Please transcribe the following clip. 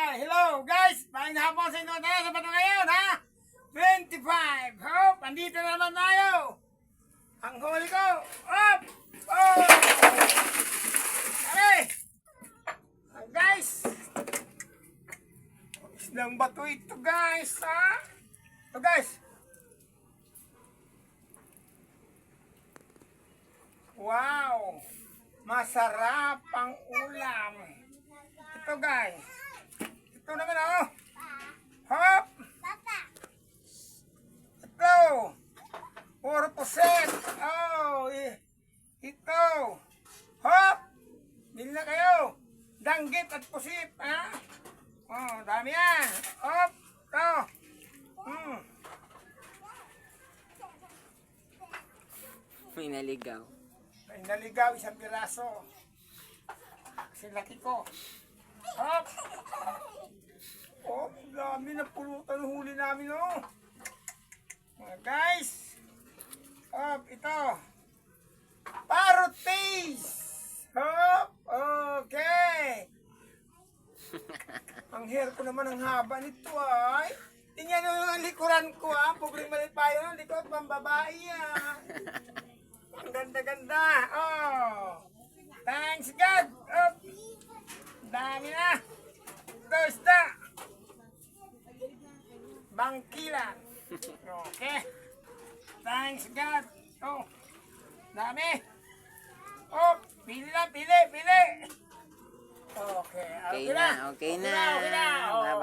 Hello guys! Maayong hapon sa inyo tayo sa bato ngayon ha! 25! Hop! Andito na naman tayo! Ang huli ko! Hop! Oh! Ah, guys! Islang bato ito guys ha! Ito guys! Wow! Masarap ang ulam! Ito guys! Ito naman oh! Hop! Ito! Puro puset! Oh! Ito! Hop! Bili na kayo! Danggit at pusit! Ha? Oh, dami yan! Hop! Ito! Hmm. May naligaw. May naligaw isang piraso. Kasi laki ko. Hop! Oh, ang dami na namin, oh. Mga guys. Hop, ito. Parotis! Hop! Okay. ang hair ko naman ang haba nito, ay. Tingnan nyo yung likuran ko, ah. Pobreng maliit pa yun. Likod, pambabae, ah. Ang ganda-ganda. Oh. Thanks God. Up. Dami na. Ito isda. Bangkilan. Okay. Thanks God. Oh. Dami. Oh, pili na, pili, pili. Okay. Okay Okay na, okay na. Okay na. Oh. Bye-bye.